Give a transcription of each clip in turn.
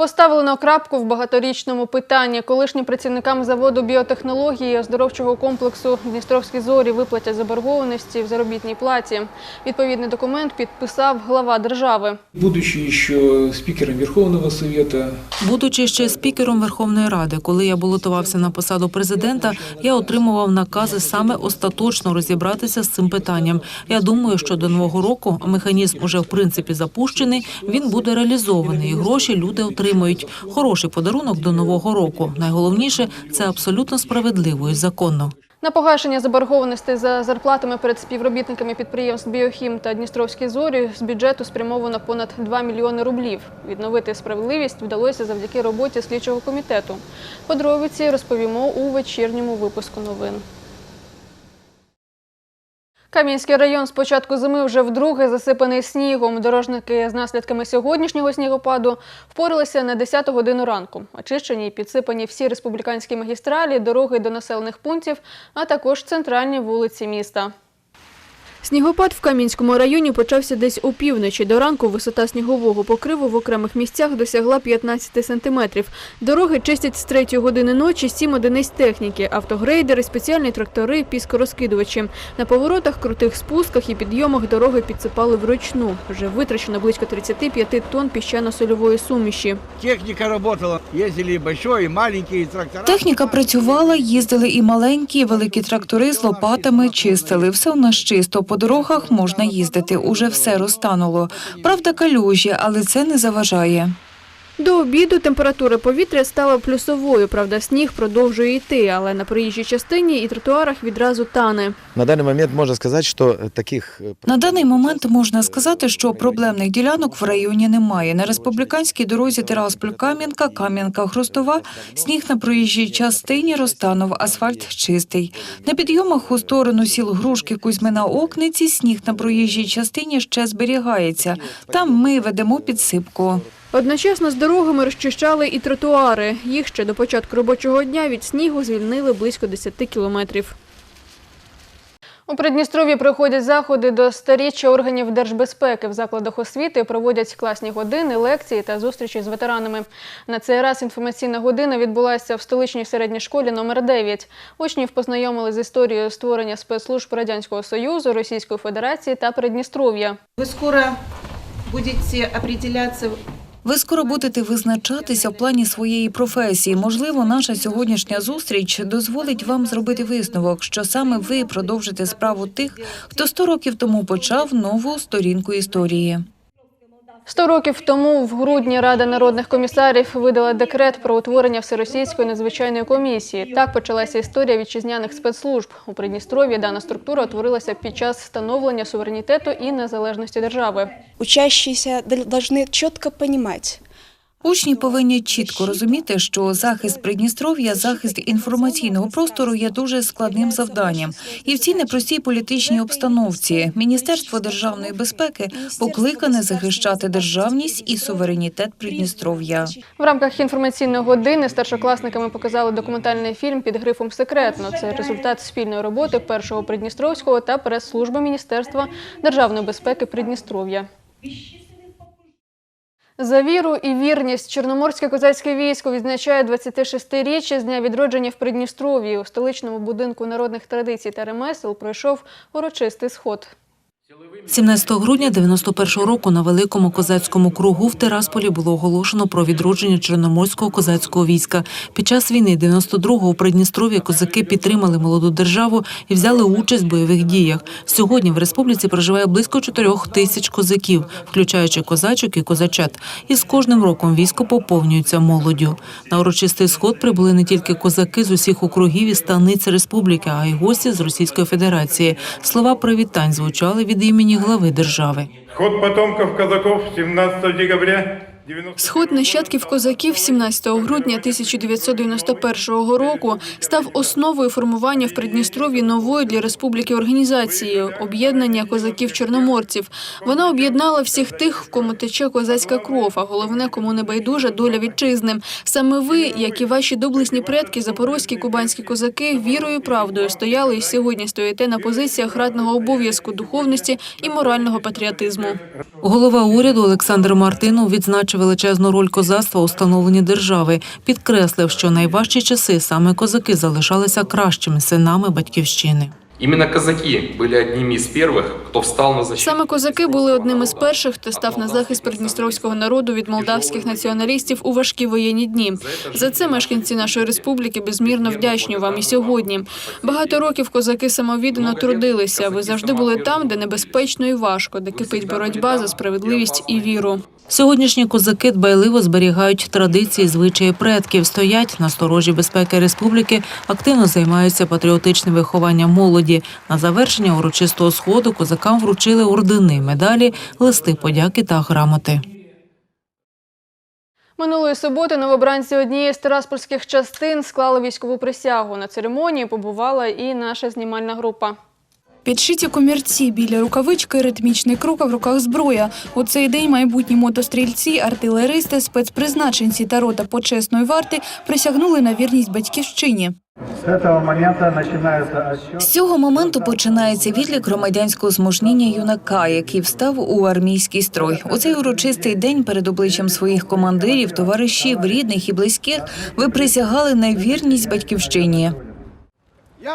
Поставлено крапку в багаторічному питанні. Колишнім працівникам заводу біотехнології оздоровчого комплексу Дністровські зорі виплатять заборгованості в заробітній платі. Відповідний документ підписав глава держави. Будучи еще спикером Верховного Совета, Будучи ще спікером Верховної Ради, коли я балотувався на посаду президента, я отримував накази саме остаточно розібратися з цим питанням. Я думаю, що до нового року механізм уже в принципі запущений. Він буде реалізований. і Гроші люди отримують. Хороший подарунок до нового року. Найголовніше це абсолютно справедливо і законно. На погашення заборгованостей за зарплатами перед співробітниками підприємств Біохім та Дністровські зорі з бюджету спрямовано понад 2 мільйони рублів. Відновити справедливість вдалося завдяки роботі слідчого комітету. Подробиці розповімо у вечірньому випуску новин. Кам'янський район з початку зими вже вдруге засипаний снігом. Дорожники з наслідками сьогоднішнього снігопаду впоралися на 10 годину ранку. Очищені і підсипані всі республіканські магістралі, дороги до населених пунктів, а також центральні вулиці міста. Снігопад в Кам'янському районі почався десь опівночі. До ранку висота снігового покриву в окремих місцях досягла 15 сантиметрів. Дороги чистять з 3 години ночі сім одиниць техніки, автогрейдери, спеціальні трактори, піскорозкидувачі. На поворотах, крутих спусках і підйомах дороги підсипали вручну. Вже витрачено близько 35 тонн піщано-сольової суміші. Техника работала. Ездили и большой, и маленькие трактора. Техніка працювала, їздили і маленькі, і великі трактори з лопатами чистили. Все у нас чисто. По дорогах можна їздити. Уже все розтануло. Правда, калюжі, але це не заважає. До обіду температура повітря стала плюсовою. Правда, сніг продовжує йти, але на проїжджій частині і тротуарах відразу тане. На данный момент можно сказать, что э, таких э, На даний момент можна сказати, що проблемних ділянок в районі немає. На республіканській дорозі Тирасполь-Кам'янка, Кам'янка-Хрустова сніг на проїжджій частині розтанув, асфальт чистий. На підйомах у сторону сіл Грушки, Кузьмина, Окниці сніг на проїжджій частині ще зберігається. Там ми ведемо підсипку. Одночасно з дорогами розчищали і тротуари. Їх ще до початку робочого дня від снігу звільнили близько 10 кілометрів. У Придністров'ї проходять заходи до старіччя органів держбезпеки. В закладах освіти проводять класні години, лекції та зустрічі з ветеранами. На цей раз інформаційна година відбулася в столичній середній школі номер 9. Учнів познайомили з історією створення спецслужб Радянського Союзу, Російської Федерації та Придністров'я. Вы скоро будете определяться Ви скоро будете визначатися в плані своєї професії. Можливо, наша сьогоднішня зустріч дозволить вам зробити висновок, що саме ви продовжите справу тих, хто 100 років тому почав нову сторінку історії. Сто років тому, в грудні, Рада народних комісарів видала декрет про утворення Всеросійської надзвичайної комісії. Так почалася історія вітчизняних спецслужб. У Придністров'ї дана структура утворилася під час встановлення суверенітету і незалежності держави. Учащіся повинні чітко понимать, Учні повинні чітко розуміти, що захист Придністров'я, захист інформаційного простору є дуже складним завданням. І в цій непростій політичній обстановці Міністерство державної безпеки покликане захищати державність і суверенітет Придністров'я. В рамках інформаційної години старшокласниками показали документальний фільм під грифом Секретно. Це результат спільної роботи першого Придністровського та прес-служби Міністерства державної безпеки Придністров'я. За віру і вірність Чорноморське козацьке військо відзначає 26-річчя з дня відродження в Придністров'ї. У столичному будинку народних традицій та ремесел пройшов урочистий сход. 17 грудня 91 року на великому козацькому кругу в Тирасполі було оголошено про відродження Чорноморського козацького війська. Під час війни 92-го у Придністров'ї козаки підтримали молоду державу і взяли участь в бойових діях. Сьогодні в республіці проживає близько 4 тисяч козаків, включаючи козачок і козачат. І з кожним роком військо поповнюється молоддю. На урочистий сход прибули не тільки козаки з усіх округів і станиць республіки, а й гості з Російської Федерації. Слова привітань звучали від імені глави держави. Ход потомків казаков 17 декабря Сход нащадків козаків 17 грудня 1991 року став основою формування в Придністров'ї нової для республіки організації об'єднання козаків-чорноморців. Вона об'єднала всіх тих, в кому тече козацька кров, а головне, кому не байдужа доля вітчизни. Саме ви, як і ваші доблесні предки, запорозькі кубанські козаки, вірою і правдою стояли і сьогодні стоїте на позиціях радного обов'язку духовності і морального патріотизму. Голова уряду Олександр Мартинов відзначив величезну роль козацтва у становленні держави. Підкреслив, що найважчі часи саме козаки залишалися кращими синами батьківщини. Именно казаки были одними из первых, кто встал на защиту. Саме козаки були одним із перших, хто став на захист придністровського народу від молдавських націоналістів у важкі воєнні дні. За це мешканці нашої республіки безмірно вдячні вам і сьогодні. Багато років козаки самовіддано трудилися. Ви завжди були там, де небезпечно і важко, де кипить боротьба за справедливість і віру. Сьогоднішні козаки дбайливо зберігають традиції, звичаї предків, стоять на сторожі безпеки республіки, активно займаються патріотичним вихованням молоді. На завершення урочистого сходу козакам вручили ордени, медалі, листи подяки та грамоти. Минулої суботи новобранці однієї з тераспольських частин склали військову присягу. На церемонії побувала і наша знімальна група. Підшиті комірці біля рукавички, ритмічний крок, а в руках зброя. У цей день майбутні мотострільці, артилеристи, спецпризначенці та рота почесної варти присягнули на вірність батьківщині. З цього моменту починається відлік громадянського зможніння юнака, який встав у армійський строй. У цей урочистий день перед обличчям своїх командирів, товаришів, рідних і близьких ви присягали на вірність батьківщині.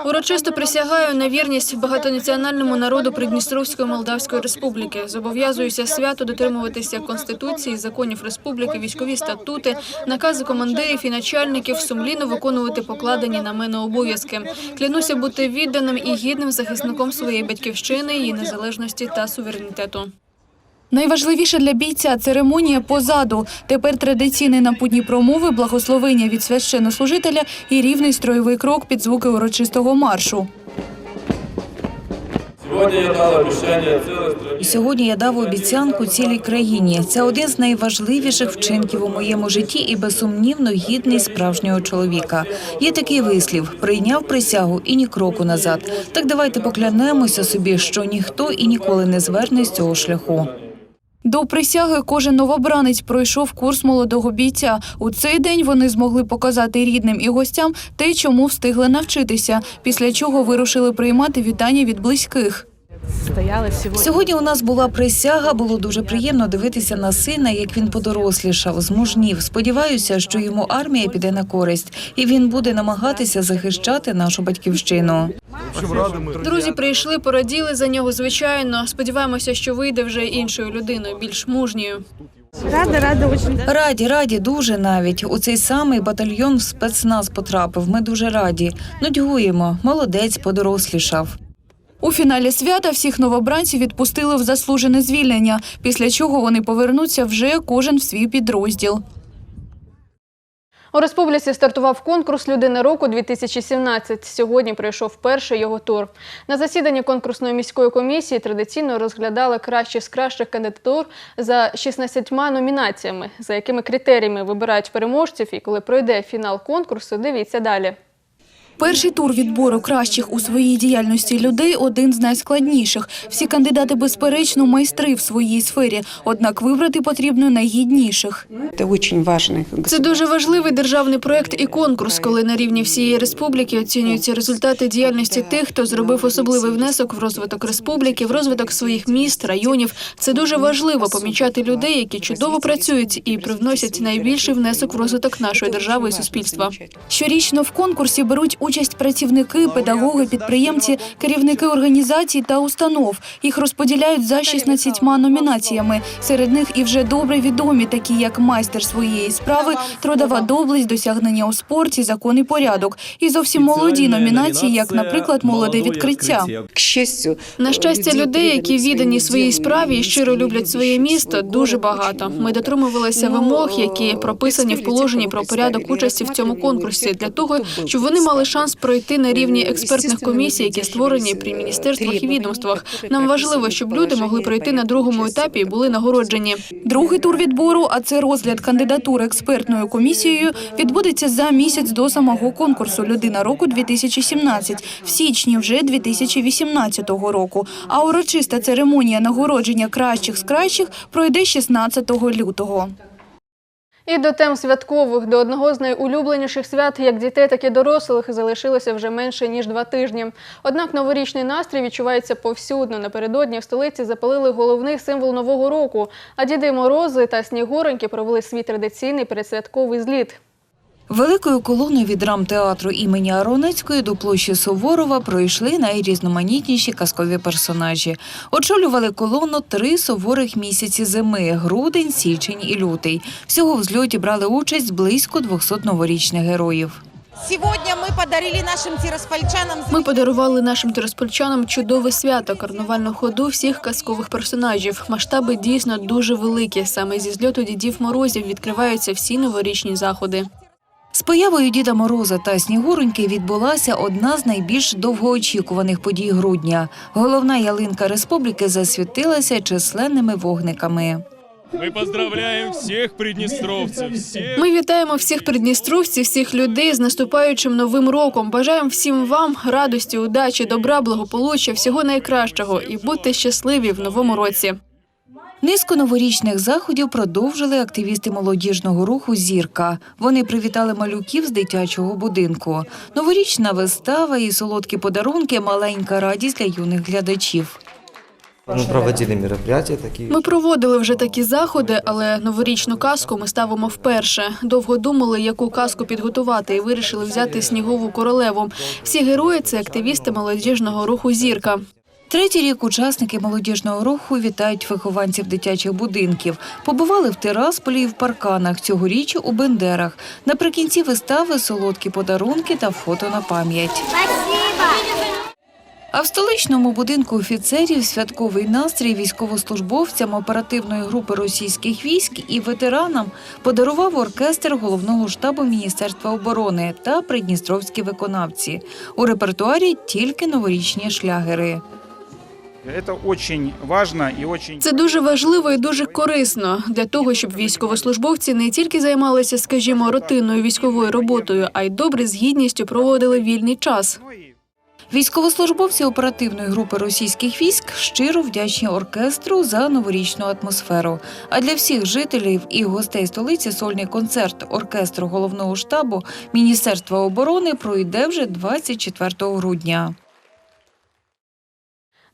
Урочисто присягаю на вірність багатонаціональному народу Придністровської Молдавської Республіки. Зобов'язуюся свято дотримуватися конституції, законів республіки, військові статути, накази командирів і начальників, сумлінно виконувати покладені на мене обов'язки. Клянуся бути відданим і гідним захисником своєї батьківщини, її незалежності та суверенітету. Найважливіше для бійця церемонія позаду. Тепер традиційні напутні промови, благословення від священнослужителя і рівний строєвий крок під звуки урочистого маршу. І сьогодні я дав обіцянку цілій країні. Це один з найважливіших вчинків у моєму житті і безсумнівно гідний справжнього чоловіка. Є такий вислів: прийняв присягу і ні кроку назад. Так давайте поклянемося собі, що ніхто і ніколи не зверне з цього шляху. До присяги кожен новобранець пройшов курс молодого бійця. У цей день вони змогли показати рідним і гостям те, чому встигли навчитися, після чого вирушили приймати вітання від близьких. Сьогодні у нас була присяга. Було дуже приємно дивитися на сина, як він подорослішав, змужнів. Сподіваюся, що йому армія піде на користь, і він буде намагатися захищати нашу батьківщину. Друзі прийшли, пораділи за нього. Звичайно, сподіваємося, що вийде вже іншою людиною, більш мужньою. Раді, раді, дуже навіть у цей самий батальйон в спецназ потрапив. Ми дуже раді. Нудьгуємо. Молодець, подорослішав. У фіналі свята всіх новобранців відпустили в заслужене звільнення, після чого вони повернуться вже кожен в свій підрозділ. У республіці стартував конкурс Людина року 2017 Сьогодні пройшов перший його тур. На засіданні конкурсної міської комісії традиційно розглядали кращі з кращих кандидатур за 16 номінаціями, за якими критеріями вибирають переможців. І коли пройде фінал конкурсу, дивіться далі. Перший тур відбору кращих у своїй діяльності людей один з найскладніших. Всі кандидати, безперечно, майстри в своїй сфері, однак вибрати потрібно найгідніших. Це дуже важливий державний проект і конкурс, коли на рівні всієї республіки оцінюються результати діяльності тих, хто зробив особливий внесок в розвиток республіки, в розвиток своїх міст, районів. Це дуже важливо помічати людей, які чудово працюють і привносять найбільший внесок в розвиток нашої держави і суспільства. Щорічно в конкурсі беруть участь працівники, педагоги, підприємці, керівники організацій та установ. Їх розподіляють за 16 номінаціями. Серед них і вже добре відомі, такі як майстер своєї справи, трудова доблесть, досягнення у спорті, закон і порядок. І зовсім молоді номінації, як, наприклад, молоде відкриття. На щастя, людей, які віддані своїй справі і щиро люблять своє місто, дуже багато. Ми дотримувалися вимог, які прописані в положенні про порядок участі в цьому конкурсі, для того, щоб вони мали шанс пройти на рівні експертних комісій, які створені при міністерствах і відомствах. Нам важливо, щоб люди могли пройти на другому етапі і були нагороджені. Другий тур відбору, а це розгляд кандидатури експертною комісією, відбудеться за місяць до самого конкурсу Людина року 2017 в січні вже 2018 року. А урочиста церемонія нагородження кращих з кращих пройде 16 лютого. І до тем святкових, до одного з найулюбленіших свят як дітей, так і дорослих залишилося вже менше ніж два тижні. Однак новорічний настрій відчувається повсюдно. Напередодні в столиці запалили головний символ нового року. А діди Морози та Снігуроньки провели свій традиційний передсвятковий зліт. Великою колоною від драмтеатру імені Аронецької до площі Суворова пройшли найрізноманітніші казкові персонажі. Очолювали колону три суворих місяці зими – грудень, січень і лютий. Всього в зльоті брали участь близько 200 новорічних героїв. Сегодня мы подарили нашим тираспольчанам Ми подарували нашим тираспольчанам чудове свято, карнавальну ходу всіх казкових персонажів. Масштаби дійсно дуже великі. Саме зі зльоту дідів морозів відкриваються всі новорічні заходи. З появою Діда Мороза та Снігуроньки відбулася одна з найбільш довгоочікуваних подій грудня. Головна ялинка республіки засвітилася численними вогниками. Мы поздравляем всех приднестровцев, всех Ми вітаємо всіх придністровців, всіх людей з наступаючим новим роком. Бажаємо всім вам радості, удачі, добра, благополуччя, всього найкращого і будьте щасливі в новому році. Низку новорічних заходів продовжили активісти молодіжного руху Зірка. Вони привітали малюків з дитячого будинку. Новорічна вистава і солодкі подарунки маленька радість для юних глядачів. Мы проводили мероприятия такие. Ми проводили вже такі заходи, але новорічну казку ми ставимо вперше. Довго думали, яку казку підготувати, і вирішили взяти снігову королеву. Всі герої це активісти молодіжного руху Зірка. Третій рік учасники молодіжного руху вітають вихованців дитячих будинків. Побували в Тирасполі і в парканах, цьогоріч у Бендерах. Наприкінці вистави солодкі подарунки та фото на пам'ять. А в столичному будинку офіцерів святковий настрій військовослужбовцям оперативної групи російських військ і ветеранам подарував оркестр головного штабу Міністерства оборони та придністровські виконавці. У репертуарі тільки новорічні шлягери. Це дуже важливо і дуже корисно для того, щоб військовослужбовці не тільки займалися, скажімо, рутинною військовою роботою, а й добре з гідністю проводили вільний час. Військовослужбовці оперативної групи російських військ щиро вдячні оркестру за новорічну атмосферу. А для всіх жителів і гостей столиці сольний концерт оркестру головного штабу Міністерства оборони пройде вже 24 грудня.